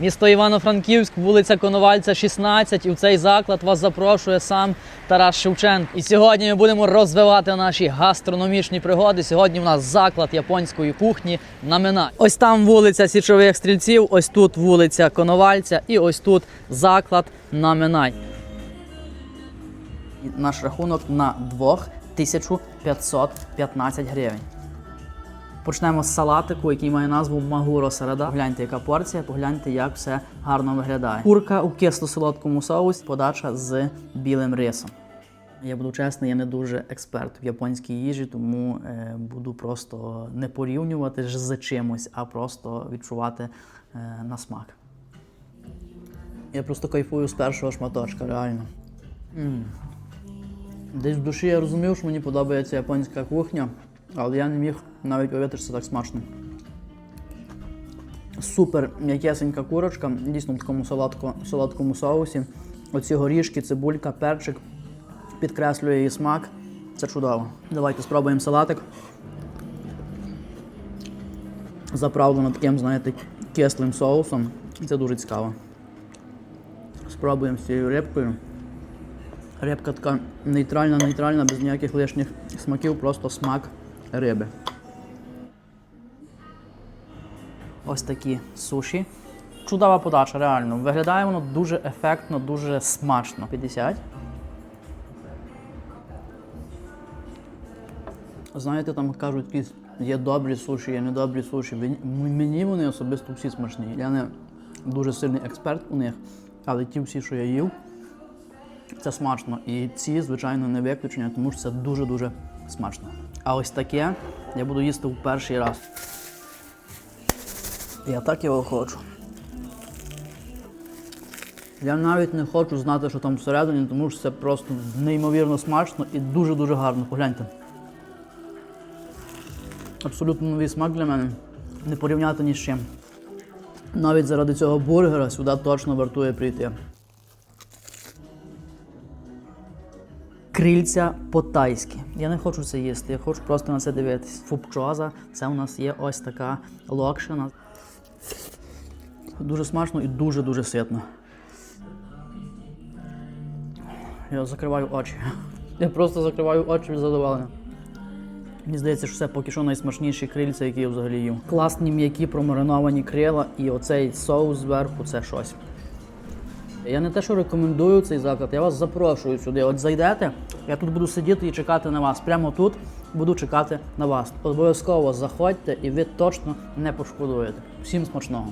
Місто Івано-Франківськ, вулиця Коновальця, 16. І в цей заклад вас запрошує сам Тарас Шевченко. І сьогодні ми будемо розвивати наші гастрономічні пригоди. Сьогодні у нас заклад японської кухні на Минай. Ось там вулиця Січових стрільців, ось тут вулиця Коновальця і ось тут заклад на Минай. Наш рахунок на двох 1515 гривень. Почнемо з салатику, який має назву Магуро Середа. Погляньте, яка порція, погляньте, як все гарно виглядає. Курка у кисло-солодкому соусі, подача з білим рисом. Я буду чесний, я не дуже експерт в японській їжі, тому е, буду просто не порівнювати ж з чимось, а просто відчувати е, на смак. Я просто кайфую з першого шматочка, реально. М. Десь в душі я розумів, що мені подобається японська кухня, але я не міг навіть уявити, що це так смачно. Супер м'якесенька курочка, дійсно в такому солодко, солодкому соусі. Оці горішки, цибулька, перчик підкреслює її смак. Це чудово. Давайте спробуємо салатик. Заправлено таким, знаєте, кислим соусом. Це дуже цікаво. Спробуємо з цією рибкою. Рибка така нейтральна, нейтральна, без ніяких лишніх смаків, просто смак риби. Ось такі суші. Чудова подача, реально. Виглядає воно дуже ефектно, дуже смачно. 50. Знаєте, там кажуть, якісь є добрі суші, є недобрі суші. Мені вони особисто всі смачні. Я не дуже сильний експерт у них, але ті всі, що я їв, це смачно. І ці, звичайно, не виключення, тому що це дуже-дуже смачно. А ось таке я буду їсти в перший раз. Я так його хочу. Я навіть не хочу знати, що там всередині, тому що це просто неймовірно смачно і дуже-дуже гарно. Погляньте. Абсолютно новий смак для мене. Не порівняти ні з чим. Навіть заради цього бургера сюди точно вартує прийти. Крильця по-тайськи. Я не хочу це їсти, я хочу просто на це дивитись. Фупчоза, це у нас є ось така локшина. Дуже смачно і дуже-дуже ситно. Я закриваю очі. Я просто закриваю очі від задоволення. Мені здається, що це поки що найсмачніші крильця, які я взагалі їв. Класні м'які промариновані крила і оцей соус зверху це щось. Я не те, що рекомендую цей заклад, я вас запрошую сюди. От зайдете, я тут буду сидіти і чекати на вас. Прямо тут буду чекати на вас. Обов'язково заходьте і ви точно не пошкодуєте. Всім смачного!